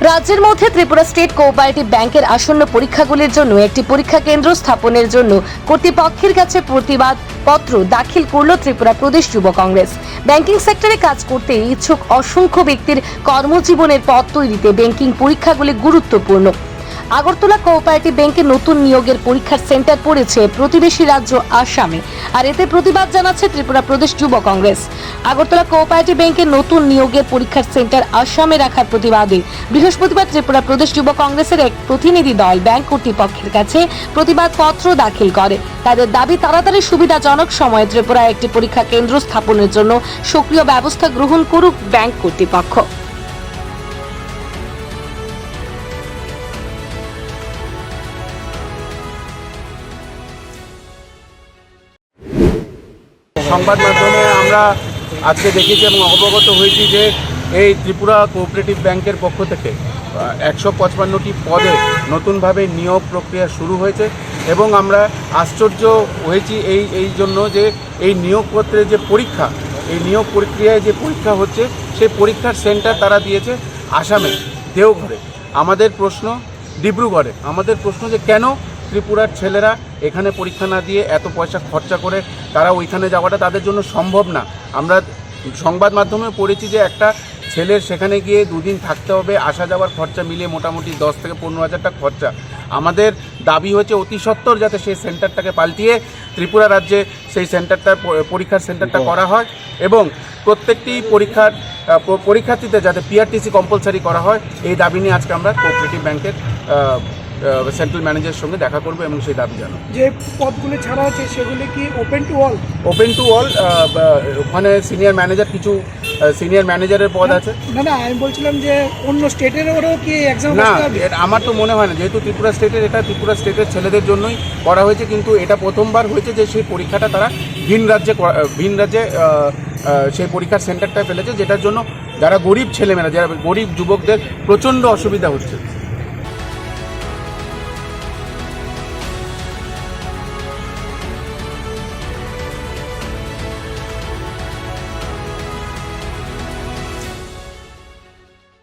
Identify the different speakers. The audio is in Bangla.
Speaker 1: রাজ্যের মধ্যে ত্রিপুরা স্টেট কোঅপারেটিভ ব্যাংকের আসন্ন পরীক্ষাগুলির জন্য একটি পরীক্ষা কেন্দ্র স্থাপনের জন্য কর্তৃপক্ষের কাছে প্রতিবাদ পত্র দাখিল করল ত্রিপুরা প্রদেশ যুব কংগ্রেস। ব্যাংকিং সেক্টরে কাজ করতে ইচ্ছুক অসংখ্য ব্যক্তির কর্মজীবনের পথ তৈরিতে ব্যাংকিং পরীক্ষাগুলি গুরুত্বপূর্ণ। আগরতলা কোঅপারেটিভ ব্যাংকে নতুন নিয়োগের পরীক্ষার সেন্টার পড়েছে প্রতিবেশী রাজ্য আসামে, আর এতে প্রতিবাদ জানাচ্ছে ত্রিপুরা প্রদেশ যুব কংগ্রেস। আগরতলা কোঅপারেটিভ ব্যাংকে নতুন নিয়োগের পরীক্ষার সেন্টার আসামে রাখার প্রতিবাদে বৃহস্পতিবার ত্রিপুরা প্রদেশ যুব কংগ্রেসের এক প্রতিনিধি দল ব্যাংক কর্তৃপক্ষের কাছে প্রতিবাদ পত্র দাখিল করে। তাদের দাবি, তাড়াতাড়ি সুবিধাজনক সময়ে ত্রিপুরায় একটি পরীক্ষা কেন্দ্র স্থাপনের জন্য সক্রিয় ব্যবস্থা গ্রহণ করুক ব্যাংক কর্তৃপক্ষ।
Speaker 2: সংবাদ মাধ্যমে আমরা আজকে দেখেছি এবং অবগত হয়েছি যে এই ত্রিপুরা কোঅপারেটিভ ব্যাংকের পক্ষ থেকে একশো পঁচপান্নটি পদে নতুনভাবে নিয়োগ প্রক্রিয়া শুরু হয়েছে এবং আমরা আশ্চর্য হয়েছি এই এই জন্য যে এই নিয়োগপত্রের যে পরীক্ষা, এই নিয়োগ প্রক্রিয়ায় যে পরীক্ষা হচ্ছে, সেই পরীক্ষার সেন্টার তারা দিয়েছে আসামে, দেওঘরে। আমাদের প্রশ্ন ডিব্রুগড়ে। আমাদের প্রশ্ন যে কেন ত্রিপুরার ছেলেরা এখানে পরীক্ষা না দিয়ে এত পয়সা খরচা করে তারা ওইখানে যাওয়াটা তাদের জন্য সম্ভব না। আমরা সংবাদ মাধ্যমে পড়েছি যে একটা ছেলের সেখানে গিয়ে দুদিন থাকতে হবে আসা যাওয়ার খরচা মিলিয়ে মোটামুটি দশ থেকে পনেরো হাজার টাকা খরচা। আমাদের দাবি হচ্ছে অতি সত্বর যাতে সেই সেন্টারটাকে পাল্টিয়ে ত্রিপুরা রাজ্যে সেই সেন্টারটা পরীক্ষার সেন্টারটা করা হয় এবং প্রত্যেকটি পরীক্ষার আহ, প- পরীক্ষার্থীদের যাতে পিআরটিসি কম্পালসারি করা হয় এই দাবি নিয়ে আজকে আমরা কোঅপারেটিভ ব্যাংকের সেন্ট্রাল ম্যানেজারের সঙ্গে দেখা করব এবং সেই দাবি জানাব।
Speaker 3: যে পদগুলি ছাড়া আছে সেগুলি কি open to all
Speaker 2: open to all ওখানে সিনিয়র ম্যানেজার কিছু সিনিয়র ম্যানেজারের পদ আছে।
Speaker 3: না না আমি বলছিলাম যে অন্য স্টেটেরও কি এক্সাম
Speaker 2: না আমার তো মনে হয় না যেহেতু ত্রিপুরা স্টেটের এটা ত্রিপুরা স্টেটের ছেলেদের জন্যই করা হয়েছে কিন্তু এটা প্রথমবার হয়েছে যে সেই পরীক্ষাটা তারা ভিন রাজ্যে ভিন রাজ্যে সেই পরীক্ষার সেন্টারটা ফেলেছে যেটার জন্য যারা গরিব ছেলেমেয়েরা যারা গরিব যুবকদের প্রচণ্ড অসুবিধা হচ্ছে।